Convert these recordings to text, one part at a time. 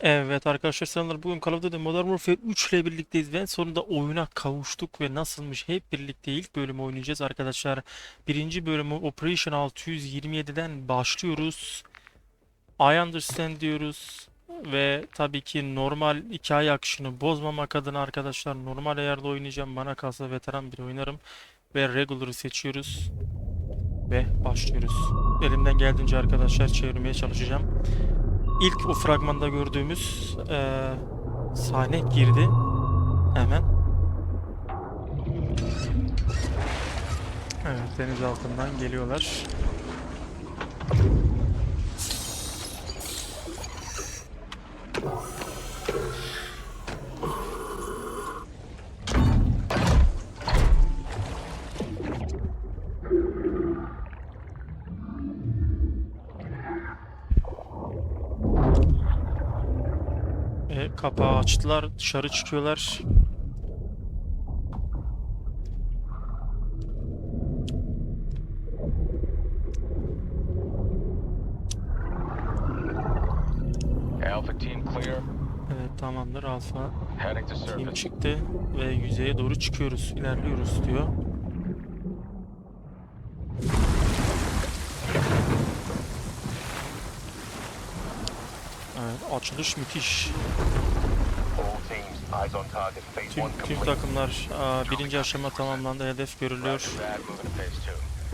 Evet arkadaşlar selamlar. Bugün Call of Duty Modern Warfare 3 ile birlikteyiz ve sonunda oyuna kavuştuk ve nasılmış hep birlikte ilk bölümü oynayacağız arkadaşlar. Birinci bölümü Operation 627'den başlıyoruz. I understand diyoruz ve tabii ki normal hikaye akışını bozmamak adına arkadaşlar normal ayarda oynayacağım. Bana kalsa veteran bir oynarım ve regular'ı seçiyoruz ve başlıyoruz. Elimden geldiğince arkadaşlar çevirmeye çalışacağım. İlk o fragmanda gördüğümüz eee, sahne girdi. Hemen. Evet deniz altından geliyorlar. E, kapağı açtılar, dışarı çıkıyorlar. Alpha team clear. Evet tamamdır Alfa team çıktı ve yüzeye doğru çıkıyoruz, ilerliyoruz diyor. Evet, açılış müthiş. All teams, eyes on target. Phase Tüm, takımlar aa, birinci aşama tamamlandı, hedef görülüyor.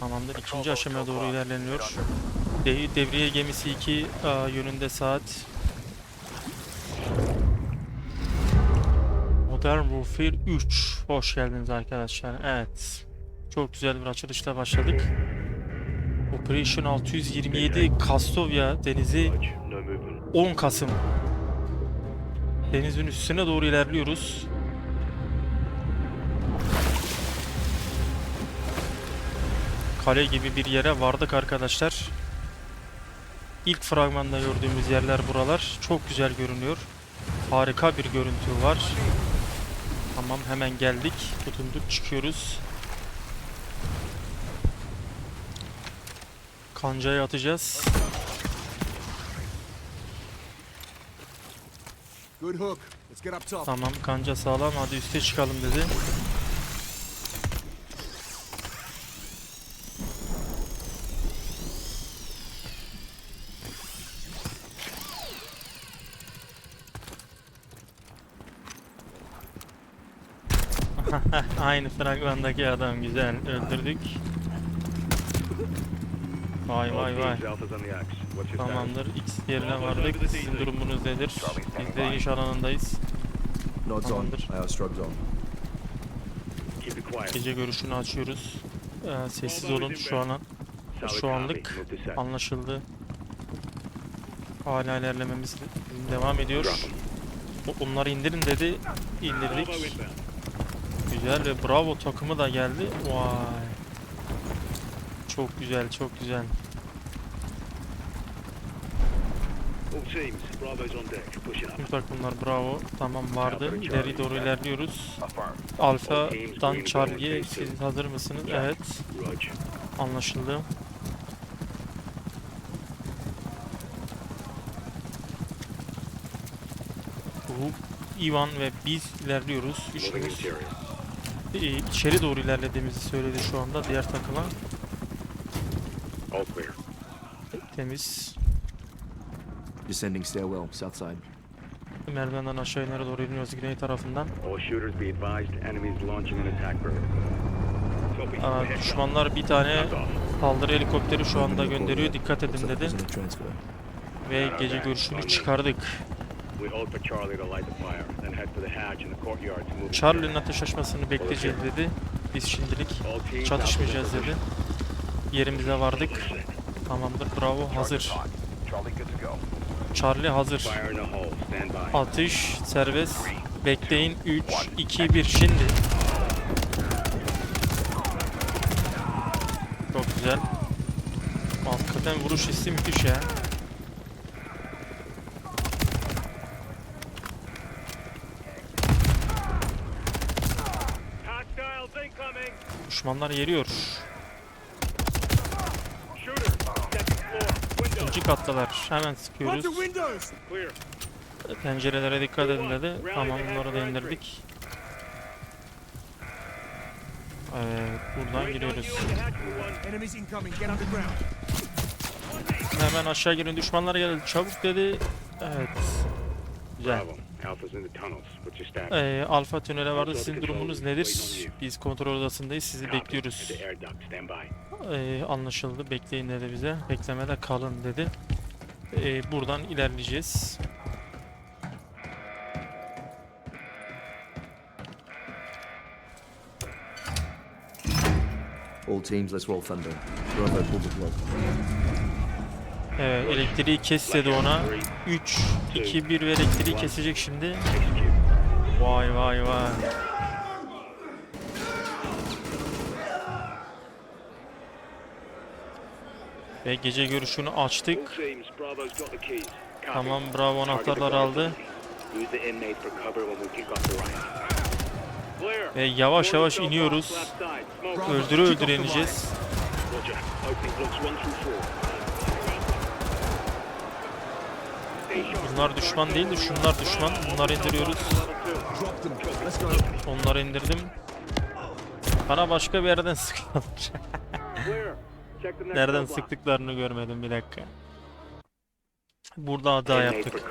Tamamdır, ikinci aşamaya doğru ilerleniyor. De- devriye gemisi 2 aa, yönünde saat. Modern Warfare 3. Hoş geldiniz arkadaşlar. Evet. Çok güzel bir açılışla başladık. Operation 627 Kastovya denizi 10 Kasım. Denizin üstüne doğru ilerliyoruz. Kale gibi bir yere vardık arkadaşlar. İlk fragmanda gördüğümüz yerler buralar. Çok güzel görünüyor. Harika bir görüntü var. Tamam hemen geldik. Tutunduk çıkıyoruz. Kancayı atacağız. Tamam kanca sağlam hadi üste çıkalım dedi. Aynı fragmandaki adam güzel öldürdük. Vay vay vay. Tamamdır. X yerine vardık. Sizin durumunuz nedir? Biz de iş alanındayız. Tamamdır. Gece görüşünü açıyoruz. Ee, sessiz olun şu an. Şu anlık anlaşıldı. Hala ilerlememiz devam ediyor. Onları indirin dedi. İndirdik. Güzel ve bravo takımı da geldi. Vay. Çok güzel, çok güzel. Tüm takımlar bravo. Tamam vardı. İleri doğru ilerliyoruz. Alfa'dan Charlie'ye siz hazır mısınız? Evet. Anlaşıldı. Ivan ve biz ilerliyoruz. Üçümüz e, içeri doğru ilerlediğimizi söyledi şu anda diğer takıma. Temiz. Descending stairwell, south side. Merdivenden aşağı inere doğru iniyoruz güney tarafından. All shooters be advised enemies launching an attack. Aa, düşmanlar bir tane saldırı helikopteri şu anda gönderiyor. Dikkat edin dedi. Ve gece görüşünü çıkardık. Charlie'nin ateş açmasını bekleyeceğiz dedi. Biz şimdilik çatışmayacağız dedi. Yerimize vardık. Tamamdır bravo hazır. Charlie hazır. Atış serbest. Bekleyin 3, 2, 1 şimdi. Çok güzel. Hakikaten vuruş hissi müthiş ya. Düşmanlar yeriyor. Kattalar. Hemen sıkıyoruz. Pencerelere dikkat edin dedi. Tamam bunları da indirdik. Evet buradan giriyoruz. Hemen aşağı girin düşmanlar geldi çabuk dedi. Evet. Güzel. Bravo. Alpha's in the tunnels. What's your status? Ee, Alfa tünele vardı. Sizin durumunuz nedir? Biz kontrol odasındayız. Sizi bekliyoruz. Ee, anlaşıldı. Bekleyin dedi bize. Beklemede kalın dedi. Ee, buradan ilerleyeceğiz. All teams, let's roll thunder. Bravo, pull the plug. Evet, elektriği kes dedi ona. 3, 2, 1 ve elektriği kesecek şimdi. Vay vay vay. Ve gece görüşünü açtık. Tamam Bravo anahtarları aldı. Ve yavaş yavaş iniyoruz. Öldüre öldüre ineceğiz. Bunlar düşman değil de şunlar düşman. Bunları indiriyoruz. Onları indirdim. Bana başka bir yerden next Nereden sıktıklarını görmedim bir dakika. Burada hata yaptık.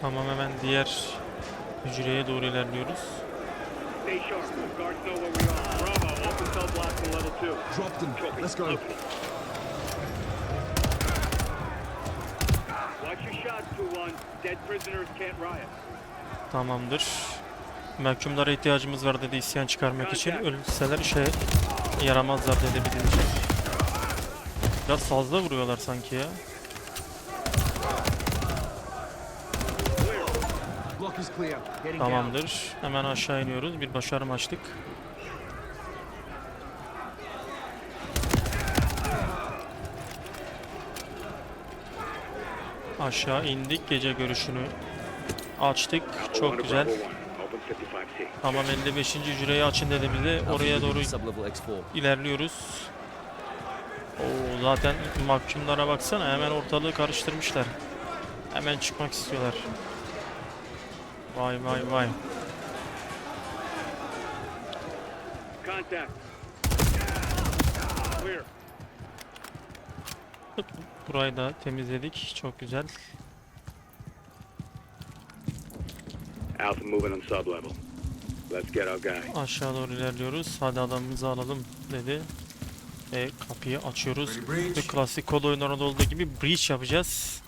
Tamam hemen diğer hücreye doğru ilerliyoruz. Stay sharp. Guards know where we are. Bravo. Open cell blocks in level two. Drop them. Copy. Let's go. Opening. Watch your shots, 2-1. Dead prisoners can't riot. Tamamdır. Mahkumlara ihtiyacımız var dedi isyan çıkarmak için. Ölseler işe yaramazlar dedi bilince. Biraz fazla vuruyorlar sanki ya. Block is clear. Getting down. Tamamdır. Hemen aşağı iniyoruz. Bir başarım açtık. Aşağı indik. Gece görüşünü açtık. Çok güzel. Bravo one. Open 55C. Tamam 55. hücreyi açın dedi bize. Oraya doğru to Sublevel X4. ilerliyoruz. Oo, zaten mahkumlara baksana hemen ortalığı karıştırmışlar. Hemen çıkmak istiyorlar. Vay vay vay. Contact. Clear. Burayı da temizledik. Çok güzel. Alpha moving on sublevel. Let's get our guy. Aşağı doğru ilerliyoruz. Hadi adamımızı alalım dedi. Ve kapıyı açıyoruz. Ve klasik kod oyunlarında olduğu gibi breach yapacağız.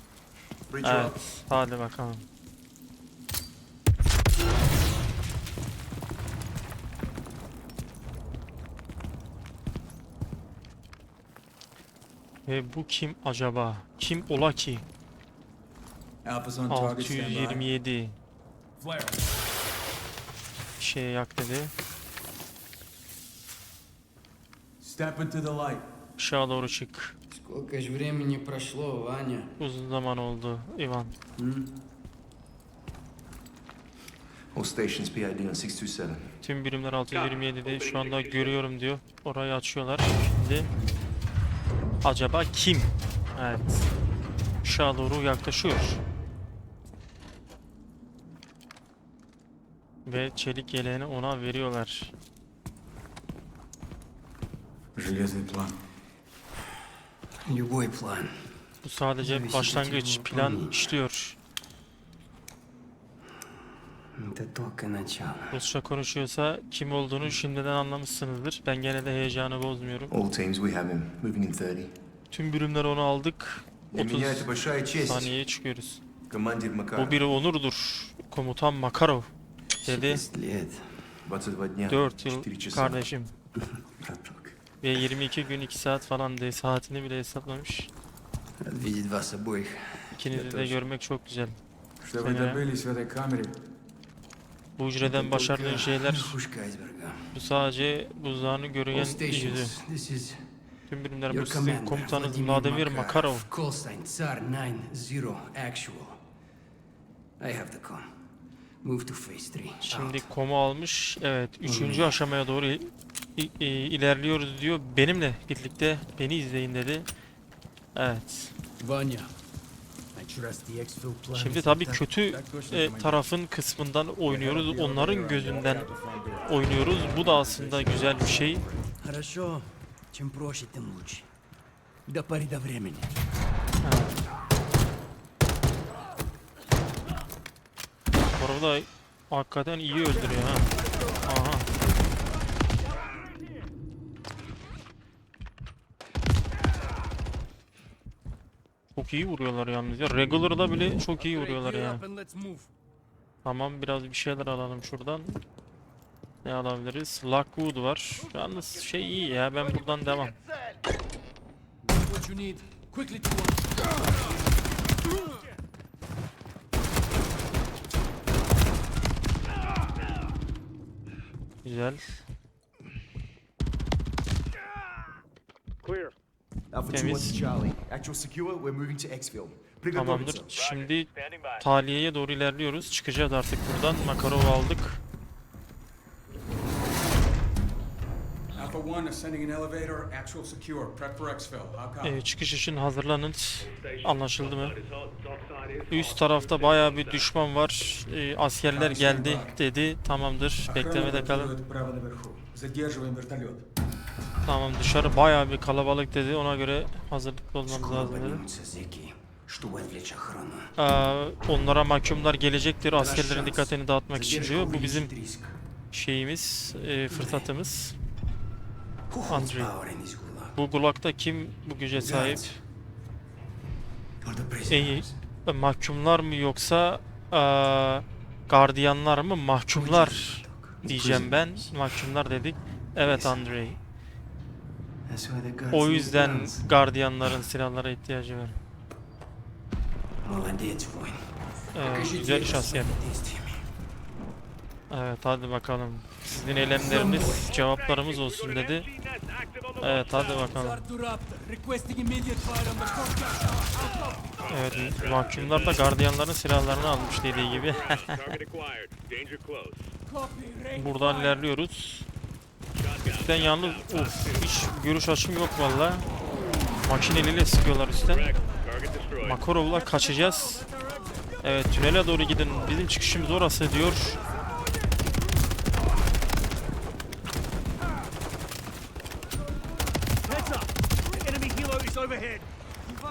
Breach Evet. Hadi bakalım. Ve bu kim acaba? Kim ola ki? Alpha's on target. Stand by. 627. Flare. Şey yak dedi. Step into the light. Aşağı doğru çık. Сколько ж времени прошло, Ваня? Uzun zaman oldu Ivan. All stations PID on 627. Tüm birimler 627'de şu anda görüyorum diyor. Orayı açıyorlar. Şimdi acaba kim? Evet. Aşağı doğru yaklaşıyor. Ve çelik yeleğini ona veriyorlar. Железный план. Любой план. Bu sadece başlangıç plan işliyor. Это только начало. Rusça konuşuyorsa kim olduğunu şimdiden anlamışsınızdır. Ben gene de heyecanı bozmuyorum. All teams, we have him. Moving in 30. Tüm bürümler onu aldık. Для меня 30 это большая честь. saniyeye çıkıyoruz. Командир Макаров. Bu bir onurdur. Komutan Makarov dedi. 6 лет, 22 дня. 4 yıl 4 часа. kardeşim. браток. Ve 22 gün 2 saat falan diye saatini bile hesaplamış. Рад видеть вас обоих. İkinizi de Yatoş. görmek çok güzel. Что вы Ага. добились в этой камере? Bu hücreden başardığın şeyler bu sadece buzdağını görünen yüzü. Tüm birimler bu sizin komutanınız Vladimir Makarov. Şimdi komu almış. Evet, üçüncü aşamaya doğru ilerliyoruz diyor. Benimle birlikte beni izleyin dedi. Evet. Vanya, Şimdi is tabii intact. kötü e, tarafın kısmından oynuyoruz. Onların gözünden oynuyoruz. Bu da aslında güzel bir şey. Хорошо. Чем проще, тем лучше. До поры до времени. Bu arada hakikaten iyi öldürüyor ha. Aha. Çok iyi vuruyorlar yalnız ya. Regular'da bile çok iyi vuruyorlar ya. Tamam biraz bir şeyler alalım şuradan. Ne alabiliriz? Lockwood var. Yalnız şey iyi ya ben buradan devam. Güzel. Clear. Alpha 2 Temiz. 1 to Charlie. Actual secure, we're moving to exfil. Приготовиться. Tamamdır. Şimdi Standing by. Taliye'ye doğru ilerliyoruz. Çıkacağız artık buradan. Makarov'u aldık. Alpha 1 ascending an elevator. Actual secure. Prep for exfil. How copy? Ee, çıkış için hazırlanın. Anlaşıldı mı? Side is hot, dock side is Üst tarafta bayağı bir düşman var. Ee, askerler geldi dedi. Tamamdır. Beklemede kalın. вертолет право наверху. Задерживаем вертолет. Tamam dışarı bayağı bir kalabalık dedi. Ona göre hazırlıklı olmamız lazım dedi. Ee, onlara mahkumlar gelecektir askerlerin dikkatini dağıtmak için diyor. Bu bizim şeyimiz, e, fırsatımız. Andrei. Bu Gulag'da kim bu güce sahip? E, mahkumlar mı yoksa e, gardiyanlar mı? Mahkumlar diyeceğim ben. Mahkumlar dedik. Evet Andrei. O yüzden gardiyanların silahlara ihtiyacı var. Ee, güzel şahsiyet. Evet hadi bakalım. Sizin eylemleriniz cevaplarımız olsun dedi. Evet hadi bakalım. Evet mahkumlar da gardiyanların silahlarını almış dediği gibi. Buradan ilerliyoruz. Üstten yalnız of hiç görüş açım yok valla. Makineliyle sıkıyorlar üstten. Makarov'la kaçacağız. Evet tünele doğru gidin. Bizim çıkışımız orası diyor.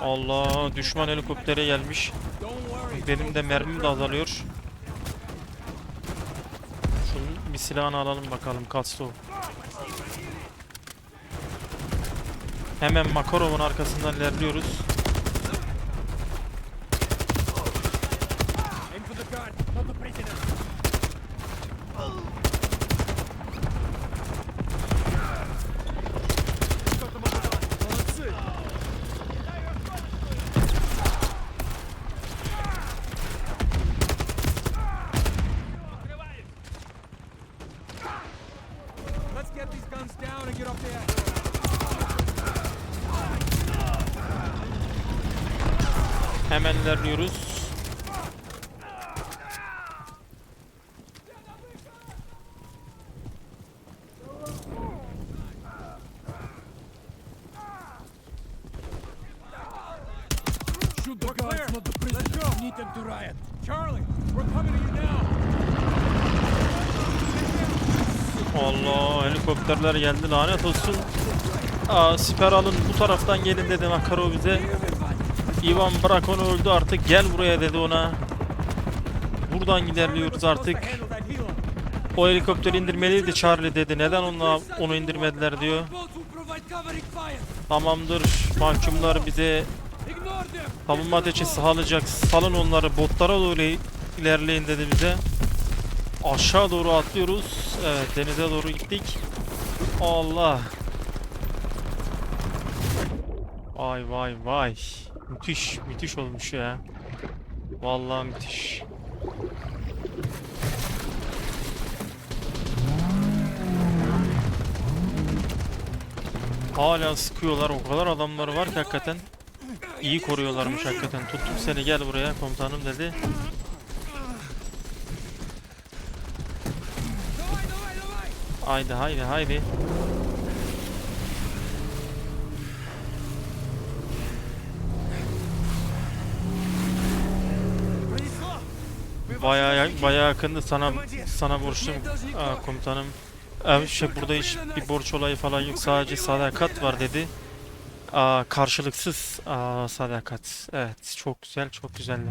Allah düşman helikoptere gelmiş. Benim de mermim de azalıyor. Şunun bir silahını alalım bakalım Katsto. Hemen Makarov'un arkasından ilerliyoruz. Aim for the guard, not the prisoner. Let's get these guns down and get up there. Hemen ilerliyoruz. Shoot the guards, not the prisoners. Let's go. Need them to riot. Charlie, we're coming to you now. Allah helikopterler geldi lanet olsun. Aa, siper alın bu taraftan gelin dedi Makarov bize. Ivan bırak onu öldü artık gel buraya dedi ona. Buradan ilerliyoruz artık. O helikopteri indirmeliydi Charlie dedi. Neden onu, onu indirmediler diyor. Tamamdır. Mahkumlar bize savunma ateşi sağlayacak. Salın onları botlara doğru ilerleyin dedi bize. Aşağı doğru atlıyoruz. Evet denize doğru gittik. Allah. Vay vay vay. Müthiş müthiş olmuş ya. Vallahi müthiş. Hala sıkıyorlar. O kadar adamları var ki hakikaten. İyi koruyorlarmış hakikaten. Tuttum seni gel buraya komutanım dedi. Haydi haydi haydi. Bayağı bayağı yakındı sana sana borçluyum Aa, komutanım. Evet, şey burada hiç bir borç olayı falan yok. Sadece sadakat var dedi. Aa, karşılıksız aa, sadakat. Evet, çok güzel, çok güzeldi.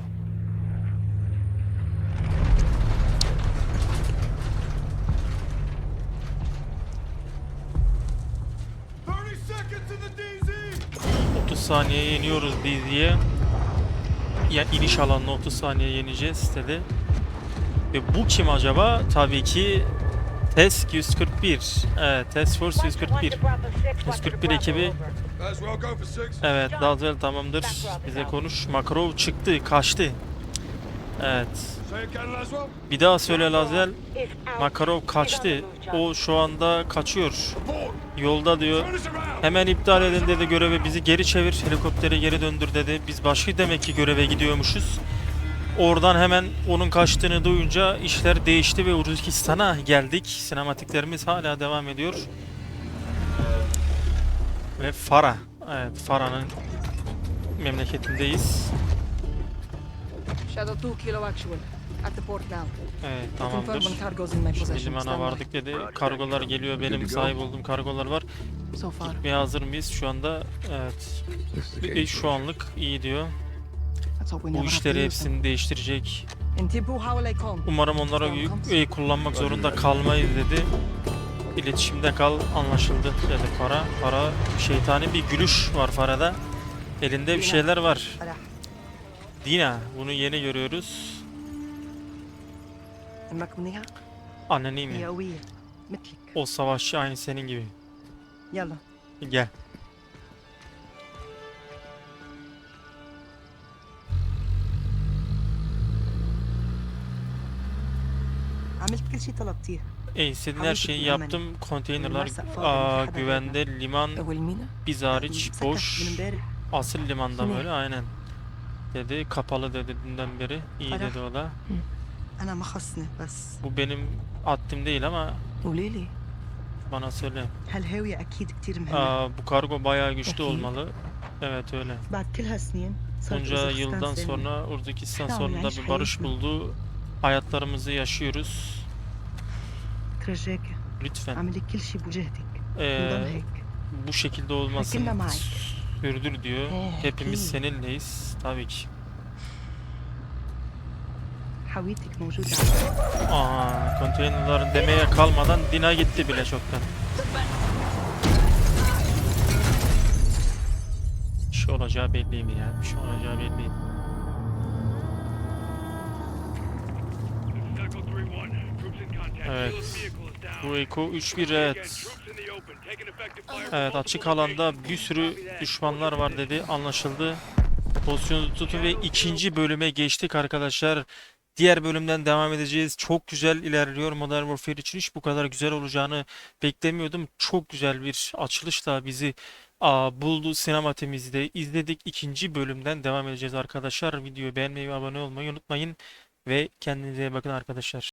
DZ! 30 saniyeye yeniyoruz diye. Ya iniş alanına 30 saniye yeneceğiz dedi. Ve bu kim acaba? Tabii ki TESK 141. Evet, Task Force 141. 141 ekibi. Evet, Dalzel tamamdır. Bize konuş. Makarov çıktı, kaçtı. Evet. Bir daha söyle Lazel. Makarov kaçtı. O şu anda kaçıyor. Yolda diyor. Hemen iptal edin dedi görevi. Bizi geri çevir. Helikoptere geri döndür dedi. Biz başka demek ki göreve gidiyormuşuz. Oradan hemen onun kaçtığını duyunca işler değişti ve Uruzistan'a geldik. Sinematiklerimiz hala devam ediyor. Ve Fara. Evet Fara'nın memleketindeyiz. Shadow 2 Kilo Actual. At the port now. Evet Confirm tamamdır. in my Şimdi possession. limana vardık dedi. Kargolar geliyor. Benim sahip olduğum kargolar var. So far. Gitmeye hazır mıyız şu anda? Evet. E, Şu anlık iyi diyor. Bu işleri hepsini değiştirecek. Umarım onlara e, kullanmak zorunda kalmayız dedi. İletişimde kal anlaşıldı dedi para. Para şeytani bir gülüş var Fara'da. Elinde bir şeyler var. Hala. Dina bunu yeni görüyoruz. إنك منيحة؟ Anneni mi? هي قوية مثلك O savaşçı aynı senin gibi. يلا Gel. عملت كل شيء طلبتيه E, istediğin her şeyi yaptım. Konteynerler aa, güvende, liman أول مينا biz hariç مسكر boş. من امبارح Asıl limanda Yine. böyle aynen. Dedi kapalı dedi dünden beri. İyi Ara. dedi o da. أنا ما خصني بس Bu benim haddim değil ama قولي لي bana söyle. هالهاوية أكيد كتير مهمة Aa, bu kargo bayağı güçlü Peki. olmalı. Evet öyle. بعد كل هالسنين صارت Bunca أوزبكستان yıldan سلمى. sonra Urzikistan Tamam, sonunda yaş bir barış hayatını. buldu. Hayatlarımızı yaşıyoruz. ترجاك Lütfen اعملي كل شيء بوجهتك ee, نضل هيك bu şekilde olmasın. Hakkında mı? Sürdür diyor. Hepimiz seninleyiz. Tabii ki. Aa, konteynerların demeye kalmadan Dina gitti bile çoktan. Bir şey olacağı belliydi ya. Bir şey olacağı belliydi. Evet. Eko 3-1 Again, evet. Evet açık alanda bir sürü düşmanlar var dedi. Anlaşıldı. Pozisyonu tutun ve ikinci bölüme geçtik arkadaşlar. Diğer bölümden devam edeceğiz. Çok güzel ilerliyor Modern Warfare için. Hiç bu kadar güzel olacağını beklemiyordum. Çok güzel bir açılışla bizi aa, buldu sinematemizde. izledik. İkinci bölümden devam edeceğiz arkadaşlar. Videoyu beğenmeyi ve abone olmayı unutmayın. Ve kendinize bakın arkadaşlar.